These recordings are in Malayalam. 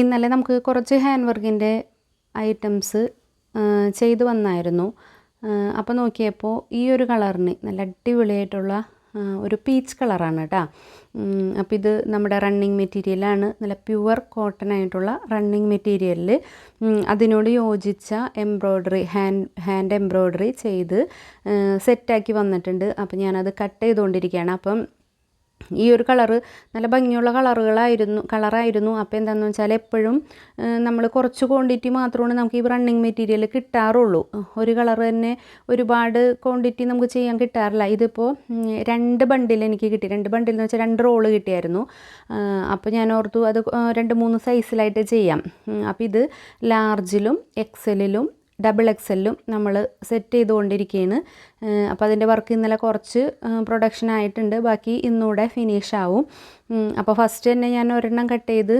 ഇന്നലെ നമുക്ക് കുറച്ച് ഹാൻഡ് വർക്കിന്റെ ഐറ്റംസ് ചെയ്തു വന്നായിരുന്നു. അപ്പോൾ നോക്കിയപ്പോൾ ഈ ഒരു കളറിന് നല്ല അടിപൊളിയായിട്ടുള്ള ഒരു പീച്ച് കളറാണ് കേട്ടോ അപ്പോൾ ഇത് നമ്മുടെ റണ്ണിങ് മെറ്റീരിയലാണ് നല്ല പ്യുവർ കോട്ടൺ ആയിട്ടുള്ള റണ്ണിങ് മെറ്റീരിയലിൽ അതിനോട് യോജിച്ച എംബ്രോയ്ഡറി ഹാൻഡ് ഹാൻഡ് എംബ്രോയ്ഡറി ചെയ്ത് സെറ്റാക്കി വന്നിട്ടുണ്ട്. അപ്പോൾ ഞാനത് കട്ട് ചെയ്തുകൊണ്ടിരിക്കുകയാണ് അപ്പം ഈ ഒരു കളറ് നല്ല ഭംഗിയുള്ള കളറുകളായിരുന്നു കളറായിരുന്നു. അപ്പോൾ എന്താണെന്ന് വെച്ചാൽ എപ്പോഴും നമ്മൾ കുറച്ച് ക്വാണ്ടിറ്റി മാത്രമാണ് നമുക്ക് ഈ റണ്ണിങ് മെറ്റീരിയൽ കിട്ടാറുള്ളൂ. ഒരു കളർ തന്നെ ഒരുപാട് ക്വാണ്ടിറ്റി നമുക്ക് ചെയ്യാൻ കിട്ടാറില്ല. ഇതിപ്പോൾ രണ്ട് ബണ്ടിൽ എനിക്ക് കിട്ടി. രണ്ട് ബണ്ടിൽ എന്ന് വെച്ചാൽ രണ്ട് റോൾ കിട്ടിയായിരുന്നു. അപ്പോൾ ഞാൻ ഓർത്തു അത് രണ്ട് മൂന്ന് സൈസിലായിട്ട് ചെയ്യാം. അപ്പോൾ ഇത് ലാർജിലും എക്സലിലും ഡബിൾ എക്സെല്ലും നമ്മൾ സെറ്റ് ചെയ്തുകൊണ്ടിരിക്കുകയാണ് അപ്പോൾ അതിന്റെ വർക്ക് ഇന്നലെ കുറച്ച് പ്രൊഡക്ഷൻ ആയിട്ടുണ്ട്. ബാക്കി ഇന്നൂടെ ഫിനിഷ് ആവും. അപ്പോൾ ഫസ്റ്റ് തന്നെ ഞാൻ ഒരെണ്ണം കട്ട് ചെയ്ത്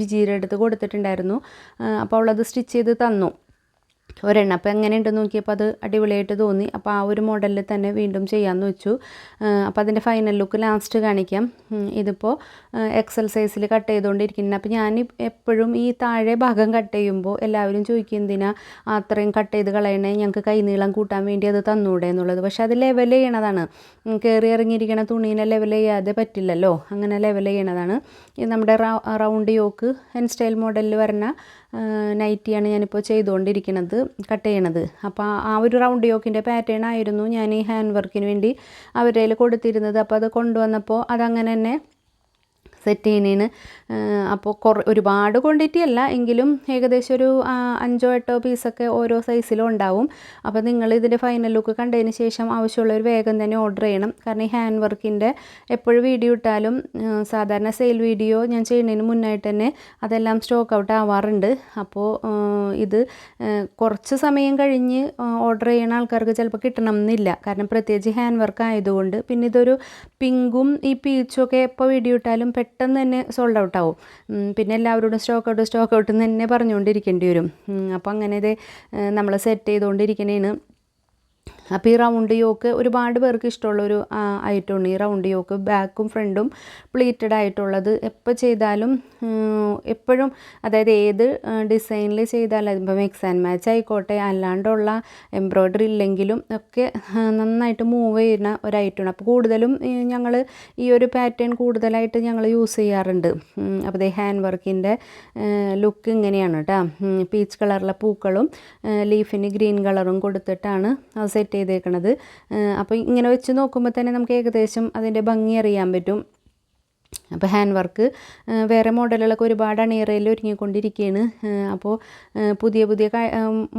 ബിജീര എടുത്ത് കൊടുത്തിട്ടുണ്ടായിരുന്നു. അപ്പോൾ അവളത് സ്റ്റിച്ച് ചെയ്ത് തന്നു. ഒരെണ്ണം. അപ്പോൾ എങ്ങനെയുണ്ടെന്ന് നോക്കിയപ്പോൾ അത് അടിപൊളിയായിട്ട് തോന്നി. അപ്പോൾ ആ ഒരു മോഡലിൽ തന്നെ വീണ്ടും ചെയ്യാമെന്ന് വെച്ചു. അപ്പോൾ അതിന്റെ ഫൈനൽ ലുക്ക് ലാസ്റ്റ് കാണിക്കാം. ഇതിപ്പോൾ എക്സൽ സൈസിൽ കട്ട് ചെയ്തുകൊണ്ടിരിക്കുന്നത് അപ്പോൾ ഞാൻ എപ്പോഴും ഈ താഴെ ഭാഗം കട്ട് ചെയ്യുമ്പോൾ എല്ലാവരും ചോദിക്കും എന്തിനാ അത്രയും കട്ട് ചെയ്ത് കളയണേ? ഞങ്ങൾക്ക് കൈനീളം കൂട്ടാൻ വേണ്ടി അത് തന്നൂടെ? എന്നുള്ളത്. പക്ഷേ അത് ലെവൽ ചെയ്യണതാണ്. കയറി ഇറങ്ങിയിരിക്കുന്ന തുണീനെ ലെവൽ ചെയ്യാതെ പറ്റില്ലല്ലോ. അങ്ങനെ ലെവൽ ചെയ്യണതാണ്. ഇത് നമ്മുടെ റൗണ്ട് യോക്ക് ഹെൻ സ്റ്റൈൽ മോഡലിൽ വരുന്ന നൈറ്റിയാണ് ഞാനിപ്പോൾ ചെയ്തുകൊണ്ടിരിക്കുന്നത് കട്ട് ചെയ്യണത്. അപ്പോൾ ആ- ഒരു റൗണ്ട് യോക്കിന്റെ പാറ്റേൺ ആയിരുന്നു ഞാൻ ഈ ഹാൻഡ് വർക്കിന് വേണ്ടി അവരുടെ കൊടുത്തിരുന്നത്. അപ്പോൾ അത് കൊണ്ടുവന്നപ്പോൾ അതങ്ങനെ തന്നെ സെറ്റ് ചെയ്യുന്നതിന് അപ്പോൾ കുറ ഒരുപാട് ക്വാണ്ടിറ്റി അല്ല എങ്കിലും ഏകദേശം ഒരു അഞ്ചോ എട്ടോ പീസൊക്കെ ഓരോ സൈസിലും ഉണ്ടാവും. അപ്പോൾ നിങ്ങൾ ഇതിന്റെ ഫൈനൽ ലുക്ക് കണ്ടതിന് ശേഷം ആവശ്യമുള്ള ഒരു വേഗം തന്നെ ഓർഡർ ചെയ്യണം. കാരണം ഈ ഹാൻഡ് വർക്കിന്റെ എപ്പോഴും വീഡിയോ ഇട്ടാലും സാധാരണ സെയിൽ വീഡിയോ ഞാൻ ചെയ്യുന്നതിന് മുന്നായിട്ട് തന്നെ അതെല്ലാം സ്റ്റോക്ക് ഔട്ട് ആവാറുണ്ട്. അപ്പോൾ ഇത് കുറച്ച് സമയം കഴിഞ്ഞ് ഓർഡർ ചെയ്യുന്ന ആൾക്കാർക്ക് ചിലപ്പോൾ കിട്ടണം എന്നില്ല. കാരണം പ്രത്യേകിച്ച് ഹാൻഡ് വർക്ക് ആയതുകൊണ്ട്. പിന്നെ ഇതൊരു പിങ്കും ഈ പീച്ചും ഒക്കെ എപ്പോൾ വീഡിയോ ഇട്ടാലും തന്നെ സോൾഡ് ഔട്ട് ആവും. പിന്നെ എല്ലാവരോടും സ്റ്റോക്ക് ഔട്ട് സ്റ്റോക്ക് ഔട്ട് എന്ന് തന്നെ പറഞ്ഞുകൊണ്ടിരിക്കേണ്ടി വരും. അപ്പോൾ അങ്ങനെ ഇത് നമ്മൾ സെറ്റ് ചെയ്തുകൊണ്ടിരിക്കണേന് അപ്പോൾ ഈ റൗണ്ട് യോക്ക് ഒരുപാട് പേർക്ക് ഇഷ്ടമുള്ള ഒരു ഐറ്റമാണ് ഈ റൗണ്ട് യോക്ക് ബാക്കും ഫ്രണ്ടും പ്ലീറ്റഡ് ആയിട്ടുള്ളത് എപ്പോൾ ചെയ്താലും എപ്പോഴും അതായത് ഏത് ഡിസൈനിൽ ചെയ്താലും അതിപ്പോൾ മിക്സ് ആൻഡ് മാച്ച് ആയിക്കോട്ടെ അല്ലാണ്ടുള്ള എംബ്രോയ്ഡറി ഇല്ലെങ്കിലും ഒക്കെ നന്നായിട്ട് മൂവ് ചെയ്യുന്ന ഒരു ഐറ്റമാണ് അപ്പോൾ കൂടുതലും ഞങ്ങൾ ഈ ഒരു പാറ്റേൺ കൂടുതലായിട്ട് ഞങ്ങൾ യൂസ് ചെയ്യാറുണ്ട്. അപ്പോൾ ദേ ഹാൻഡ് വർക്കിന്റെ ലുക്ക് ഇങ്ങനെയാണ് കേട്ടോ പീച്ച് കളറിലെ പൂക്കളും ലീഫിന് ഗ്രീൻ കളറും കൊടുത്തിട്ടാണ് അത് സെറ്റ് ചെയ്തേക്കണത്. അപ്പോൾ ഇങ്ങനെ വെച്ച് നോക്കുമ്പോൾ തന്നെ നമുക്ക് ഏകദേശം അതിന്റെ ഭംഗി അറിയാൻ പറ്റും. അപ്പോൾ ഹാൻഡ് വർക്ക് വേറെ മോഡലുകളൊക്കെ ഒരുപാട് അണിയറയിൽ ഒരുങ്ങിക്കൊണ്ടിരിക്കുകയാണ്. അപ്പോൾ പുതിയ പുതിയ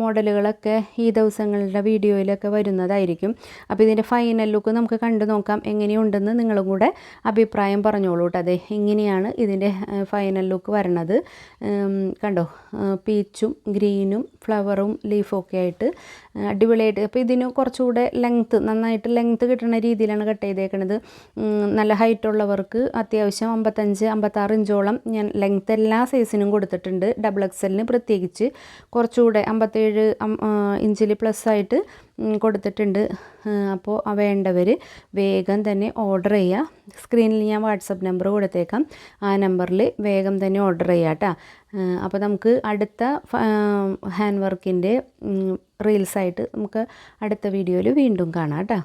മോഡലുകളൊക്കെ ഈ ദിവസങ്ങളുടെ വീഡിയോയിലൊക്കെ വരുന്നതായിരിക്കും. അപ്പോൾ ഇതിന്റെ ഫൈനൽ ലുക്ക് നമുക്ക് കണ്ടു നോക്കാം. എങ്ങനെയുണ്ടെന്ന് നിങ്ങളും കൂടെ അഭിപ്രായം പറഞ്ഞോളൂ കേട്ടോ. അതെ ഇങ്ങനെയാണ് ഇതിന്റെ ഫൈനൽ ലുക്ക് വരണത്? കണ്ടോ പീച്ചും ഗ്രീനും ഫ്ലവറും ലീഫും ഒക്കെ ആയിട്ട് അടിപൊളിയായിട്ട്. അപ്പോൾ ഇതിന് കുറച്ചുകൂടെ ലെങ്ത്ത് നന്നായിട്ട് ലെങ്ത്ത് കിട്ടുന്ന രീതിയിലാണ് കട്ട് ചെയ്തേക്കുന്നത് നല്ല ഹൈറ്റ് ഉള്ളവർക്ക് അത്യാവശ്യം അമ്പത്തഞ്ച് അമ്പത്താറ് ഇഞ്ചോളം ഞാൻ ലെങ്ത്ത് എല്ലാ സൈസിനും കൊടുത്തിട്ടുണ്ട്. ഡബിൾ എക്സലിന് പ്രത്യേകിച്ച് കുറച്ചുകൂടെ അമ്പത്തേഴ് ഇഞ്ചിൽ പ്ലസ് ആയിട്ട് കൊടുത്തിട്ടുണ്ട്. അപ്പോൾ വേണ്ടവർ വേഗം തന്നെ ഓർഡർ ചെയ്യുക സ്ക്രീനിൽ ഞാൻ വാട്സപ്പ് നമ്പർ കൊടുത്തേക്കാം. ആ നമ്പറിൽ വേഗം തന്നെ ഓർഡർ ചെയ്യുക കേട്ടോ അപ്പോൾ നമുക്ക് അടുത്ത ഹാൻഡ് വർക്കിന്റെ റീൽസായിട്ട് നമുക്ക് അടുത്ത വീഡിയോയിൽ വീണ്ടും കാണാം കേട്ടോ